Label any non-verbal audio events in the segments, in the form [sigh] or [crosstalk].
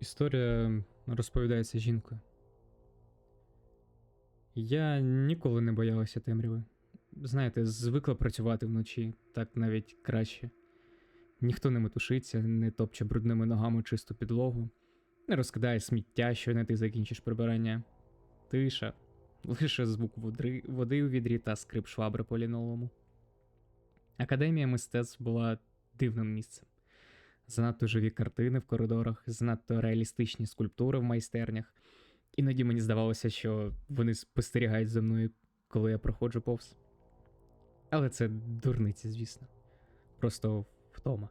Історія розповідається жінкою. Я ніколи не боялася темряви. Знаєте, звикла працювати вночі, так навіть краще. Ніхто не метушиться, не топче брудними ногами чисту підлогу, не розкидає сміття, щойно ти закінчиш прибирання. Тиша, [laughs] лише звук води, води у відрі та скрип швабри по лінолому. Академія мистецтв була дивним місцем. Занадто живі картини в коридорах, занадто реалістичні скульптури в майстернях. Іноді мені здавалося, що вони спостерігають за мною, коли я проходжу повз. Але це дурниці, звісно. Просто втома.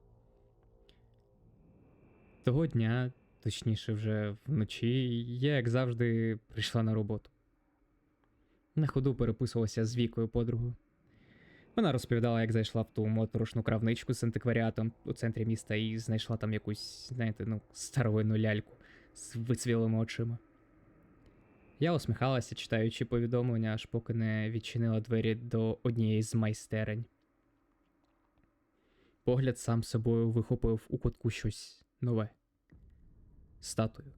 Того дня, точніше, вже вночі, я, як завжди, прийшла на роботу. На ходу переписувалася з вікою подругою. Вона розповідала, як зайшла в ту моторошну кравничку з антикваріатом у центрі міста і знайшла там якусь, знаєте, ну, старовинну ляльку з вицвілими очима. Я усміхалася, читаючи повідомлення, аж поки не відчинила двері до однієї з майстерень. Погляд сам собою вихопив у кутку щось нове статую.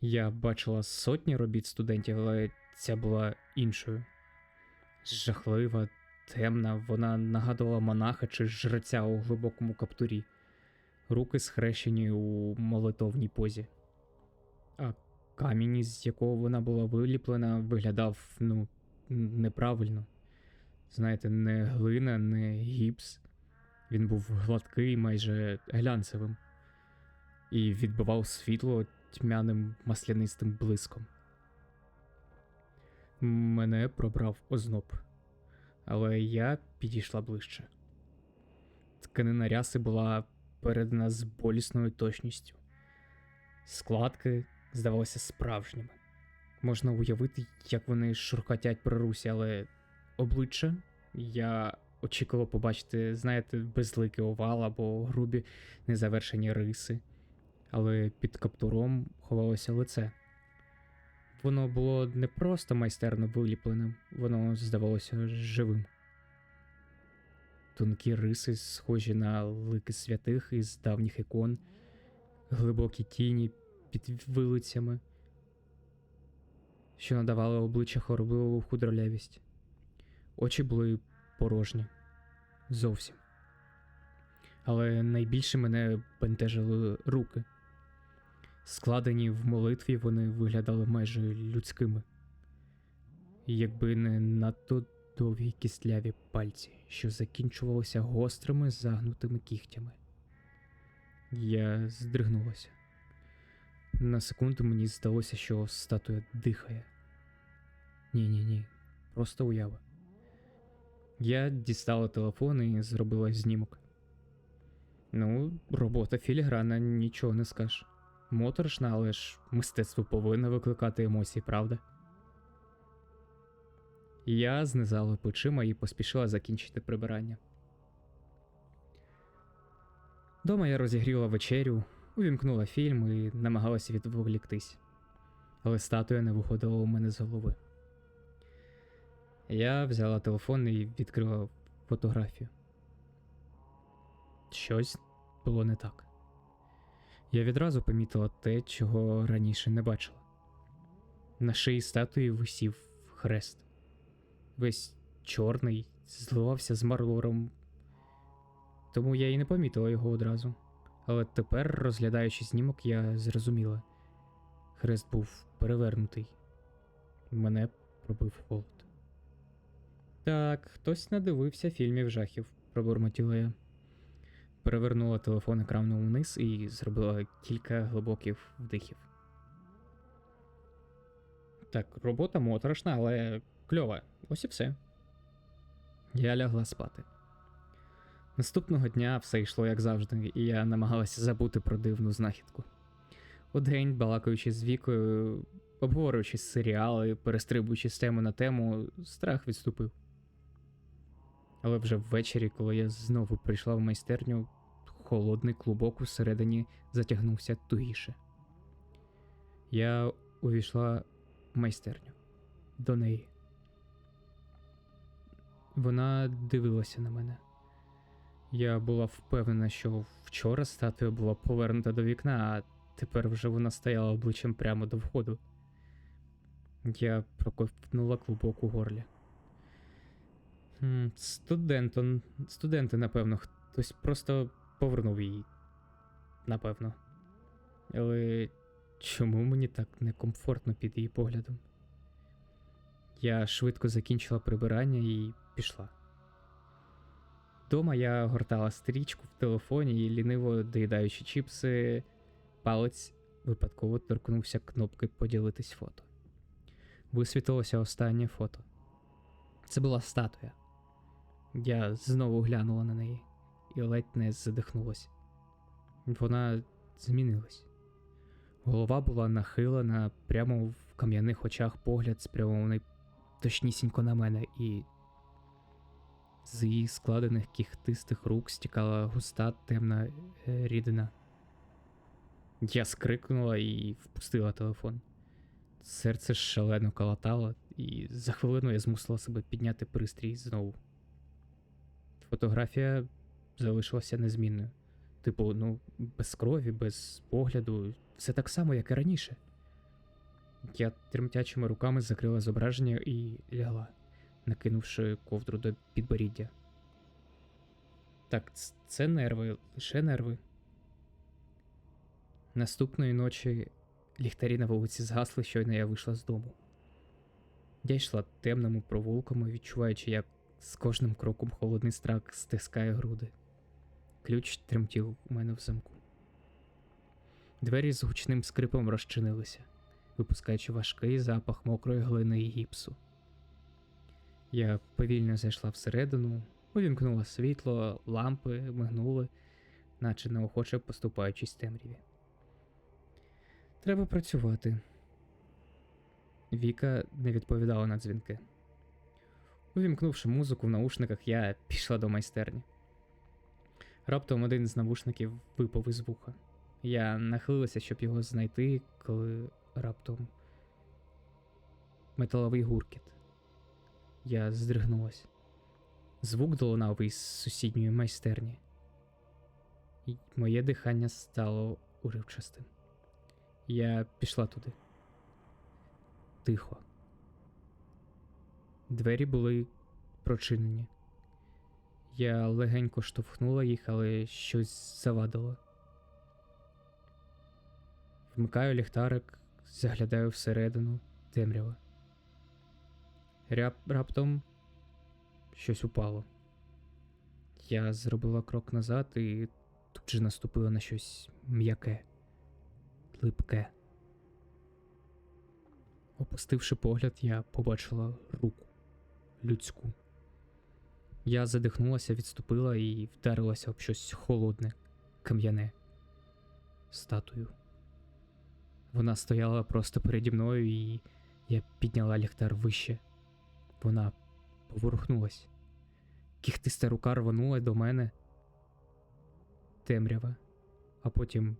Я бачила сотні робіт студентів, але ця була іншою. Жахлива, темна, вона нагадувала монаха чи жреця у глибокому каптурі, руки схрещені у молитовній позі. А камінь, із якого вона була виліплена, виглядав ну, неправильно. Знаєте, не глина, не гіпс. Він був гладкий, майже глянцевим, і відбивав світло тьмяним маслянистим блиском. Мене пробрав озноб, але я підійшла ближче. Тканина ряси була передана з болісною точністю. Складки здавалися справжніми. Можна уявити, як вони шурхотять при русі, але обличчя я очікував побачити, знаєте, безликий овал або грубі незавершені риси, але під каптуром ховалося лице. Воно було не просто майстерно виліпленим, воно здавалося живим. Тонкі риси, схожі на лики святих із давніх ікон, глибокі тіні під вилицями, що надавали обличчя хоробливу худролявість. Очі були порожні. Зовсім. Але найбільше мене бентежили руки. Складені в молитві, вони виглядали майже людськими. Якби не надто довгі кістляві пальці, що закінчувалися гострими загнутими кігтями. Я здригнулася. На секунду мені здалося, що статуя дихає. Ні, ні, ні, просто уява. Я дістала телефон і зробила знімок. Ну, робота філіграна, нічого не скажеш. Моторошна, але ж мистецтво повинно викликати емоції, правда? Я знизала плечима і поспішила закінчити прибирання. Дома я розігріла вечерю, увімкнула фільм і намагалася відволіктись, але статуя не виходила у мене з голови. Я взяла телефон і відкрила фотографію. Щось було не так. Я відразу помітила те, чого раніше не бачила. На шиї статуї висів хрест. Весь чорний, зливався з мармуром, тому я і не помітила його одразу. Але тепер, розглядаючи знімок, я зрозуміла. Хрест був перевернутий. Мене пробив холод. Так, хтось надивився фільмів жахів, пробурмотіла я. Перевернула телефон екраном вниз і зробила кілька глибоких вдихів. Так, робота моторошна, але кльова. Ось і все. Я лягла спати. Наступного дня все йшло як завжди, і я намагалася забути про дивну знахідку. Удень, балакаючи з вікою, обговорюючи серіали, перестрибуючи з теми на тему, страх відступив. Але вже ввечері, коли я знову прийшла в майстерню, холодний клубок усередині затягнувся тугіше. Я увійшла в майстерню до неї. Вона дивилася на мене. Я була впевнена, що вчора статуя була повернута до вікна, а тепер вже вона стояла обличчям прямо до входу. Я проковтнула клубок у горлі. Студент, студенти, напевно, хтось просто повернув її. Напевно. Але чому мені так некомфортно під її поглядом? Я швидко закінчила прибирання і пішла. Дома я гортала стрічку в телефоні і ліниво доїдаючи чіпси, палець випадково торкнувся кнопки поділитись фото. Висвітилося останнє фото. Це була статуя. Я знову глянула на неї і ледь не задихнулась. Вона змінилась. Голова була нахилена, прямо в кам'яних очах погляд спрямований точнісінько на мене, і з її складених кіхтистих рук стікала густа темна е, рідина. Я скрикнула і впустила телефон. Серце шалено калатало, і за хвилину я змусила себе підняти пристрій знову. Фотографія залишилася незмінною. Типу, ну, без крові, без погляду, все так само, як і раніше. Я тремтячими руками закрила зображення і лягла, накинувши ковдру до підборіддя. Так, це нерви, лише нерви. Наступної ночі ліхтарі на вулиці згасли, щойно я вийшла з дому. Я йшла темними провулками, відчуваючи, як з кожним кроком холодний страх стискає груди. Ключ тремтів у мене в замку. Двері з гучним скрипом розчинилися, випускаючи важкий запах мокрої глини і гіпсу. Я повільно зайшла всередину, увімкнула світло, лампи мигнули, наче неохоче поступаючись темряві. Треба працювати. Віка не відповідала на дзвінки. Увімкнувши музику в наушниках, я пішла до майстерні. Раптом один з навушників випав із вуха. Я нахилилася, щоб його знайти, коли раптом металовий гуркіт. Я здригнулась. Звук долунав із сусідньої майстерні. І моє дихання стало уривчастим. Я пішла туди. Тихо. Двері були прочинені. Я легенько штовхнула їх, але щось завадило. Вмикаю ліхтарик, заглядаю всередину темрява. Ряп, раптом щось упало. Я зробила крок назад і тут же наступила на щось м'яке, липке. Опустивши погляд, я побачила руку людську. Я задихнулася, відступила і вдарилася об щось холодне, кам'яне, статую. Вона стояла просто переді мною, і я підняла ліхтар вище. Вона поворухнулась. Кіхтиста рука рванула до мене. Темрява, а потім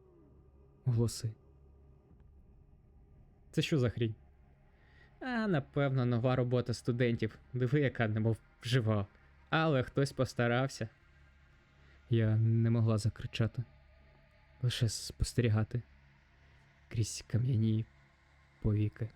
голоси. Це що за хрінь? А, напевно, нова робота студентів. Диви, яка немов жива. Але хтось постарався. Я не могла закричати, лише спостерігати крізь кам'яні повіки.